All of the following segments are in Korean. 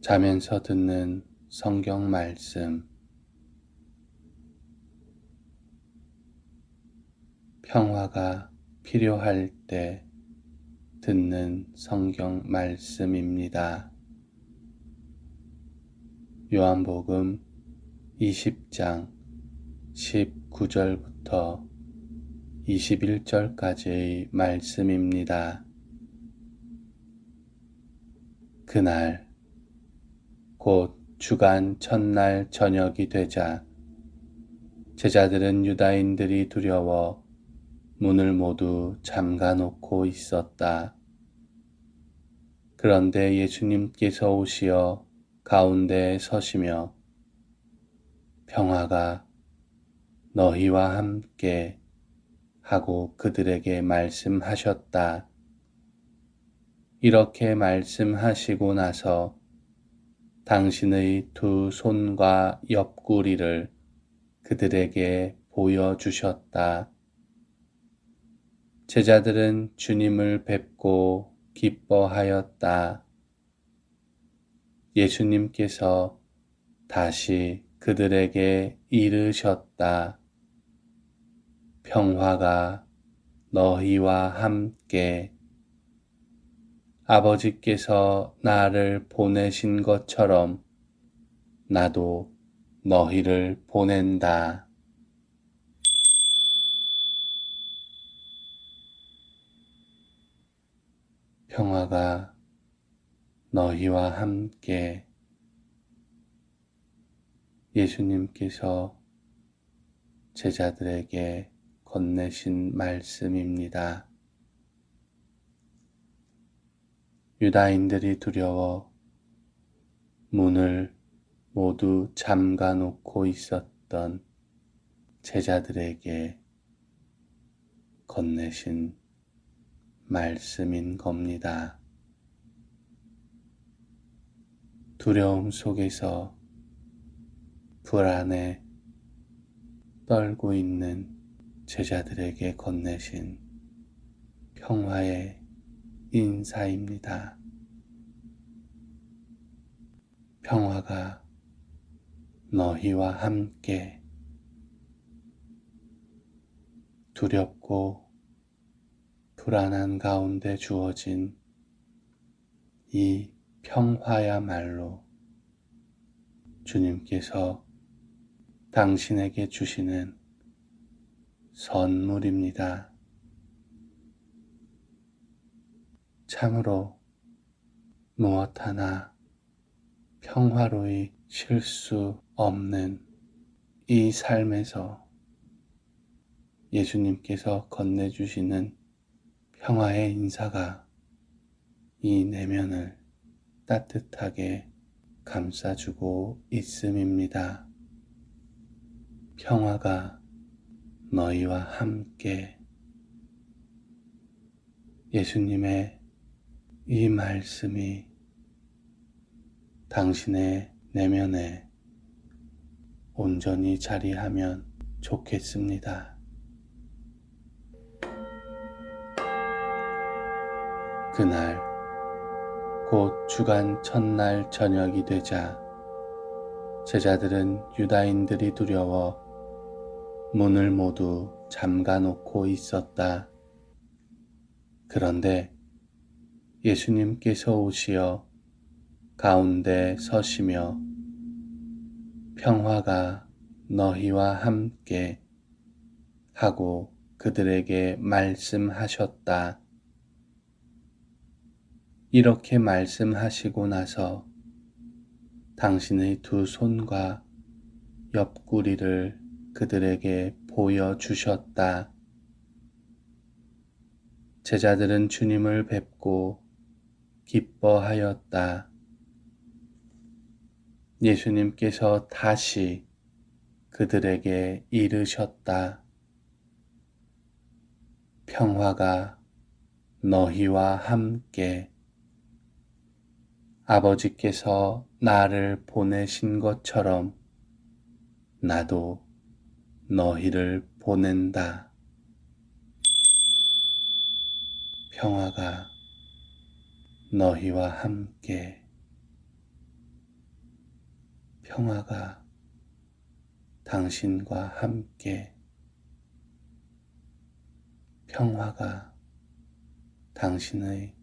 자면서 듣는 성경 말씀. 평화가 필요할 때 듣는 성경 말씀입니다. 요한복음 20장 19절부터 21절까지의 말씀입니다. 그날 곧 주간 첫날 저녁이 되자 제자들은 유다인들이 두려워 문을 모두 잠가 놓고 있었다. 그런데 예수님께서 오시어 가운데에 서시며 평화가 너희와 함께 하고 그들에게 말씀하셨다. 이렇게 말씀하시고 나서 당신의 두 손과 옆구리를 그들에게 보여주셨다. 제자들은 주님을 뵙고 기뻐하였다. 예수님께서 다시 그들에게 이르셨다. 평화가 너희와 함께 아버지께서 나를 보내신 것처럼 나도 너희를 보낸다. 평화가 너희와 함께 예수님께서 제자들에게 건네신 말씀입니다. 유다인들이 두려워 문을 모두 잠가 놓고 있었던 제자들에게 건네신 말씀인 겁니다. 두려움 속에서 불안에 떨고 있는 제자들에게 건네신 평화의 인사입니다. 평화가 너희와 함께 두렵고 불안한 가운데 주어진 이 평화야말로 주님께서 당신에게 주시는 선물입니다. 참으로 무엇 하나 평화로이 쉴 수 없는 이 삶에서 예수님께서 건네주시는 평화의 인사가 이 내면을 따뜻하게 감싸주고 있음입니다. 평화가 너희와 함께 예수님의 이 말씀이 당신의 내면에 온전히 자리하면 좋겠습니다. 그날 곧 주간 첫날 저녁이 되자 제자들은 유다인들이 두려워 문을 모두 잠가 놓고 있었다. 그런데 예수님께서 오시어 가운데 서시며 평화가 너희와 함께 하고 그들에게 말씀하셨다. 이렇게 말씀하시고 나서 당신의 두 손과 옆구리를 그들에게 보여주셨다. 제자들은 주님을 뵙고 기뻐하였다. 예수님께서 다시 그들에게 이르셨다. 평화가 너희와 함께 아버지께서 나를 보내신 것처럼 나도 너희를 보낸다. 평화가 너희와 함께 평화가 당신과 함께 평화가 당신의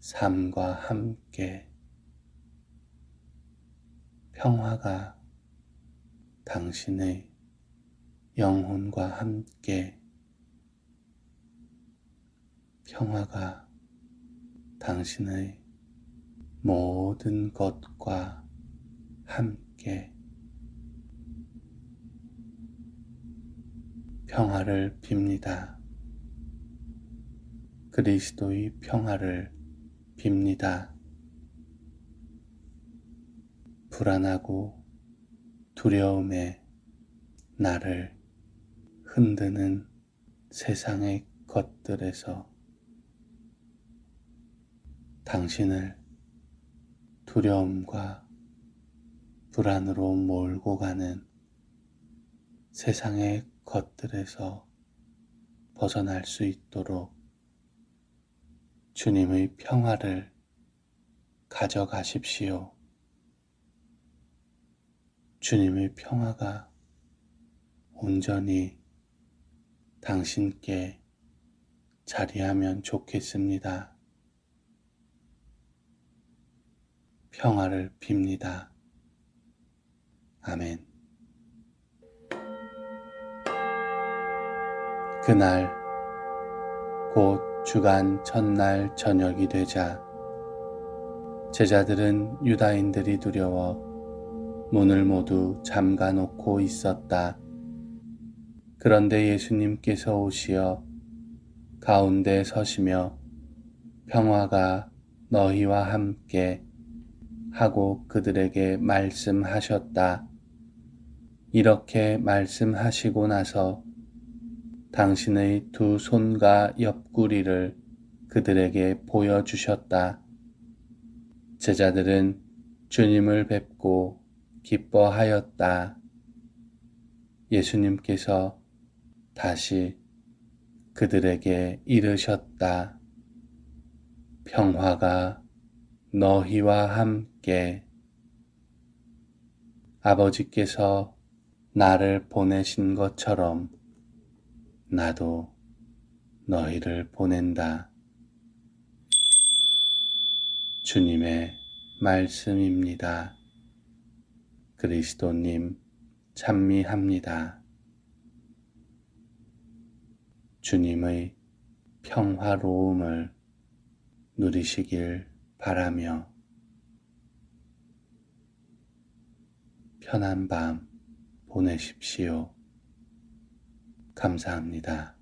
삶과 함께 평화가 당신의 영혼과 함께 평화가 당신의 모든 것과 함께 평화를 빕니다. 그리스도의 평화를 빕니다. 불안하고 두려움에 나를 흔드는 세상의 것들에서 당신을 두려움과 불안으로 몰고 가는 세상의 것들에서 벗어날 수 있도록 주님의 평화를 가져가십시오. 주님의 평화가 온전히 당신께 자리하면 좋겠습니다. 평화를 빕니다. 아멘. 그날 곧 주간 첫날 저녁이 되자 제자들은 유다인들이 두려워 문을 모두 잠가 놓고 있었다. 그런데 예수님께서 오시어 가운데 서시며 평화가 너희와 함께 하고 그들에게 말씀하셨다. 이렇게 말씀하시고 나서 당신의 두 손과 옆구리를 그들에게 보여주셨다. 제자들은 주님을 뵙고 기뻐하였다. 예수님께서 다시 그들에게 이르셨다. 평화가 너희와 함께 아버지께서 나를 보내신 것처럼 나도 너희를 보낸다. 주님의 말씀입니다. 그리스도님 찬미합니다. 주님의 평화로움을 누리시길 바라며 편한 밤 보내십시오. 감사합니다.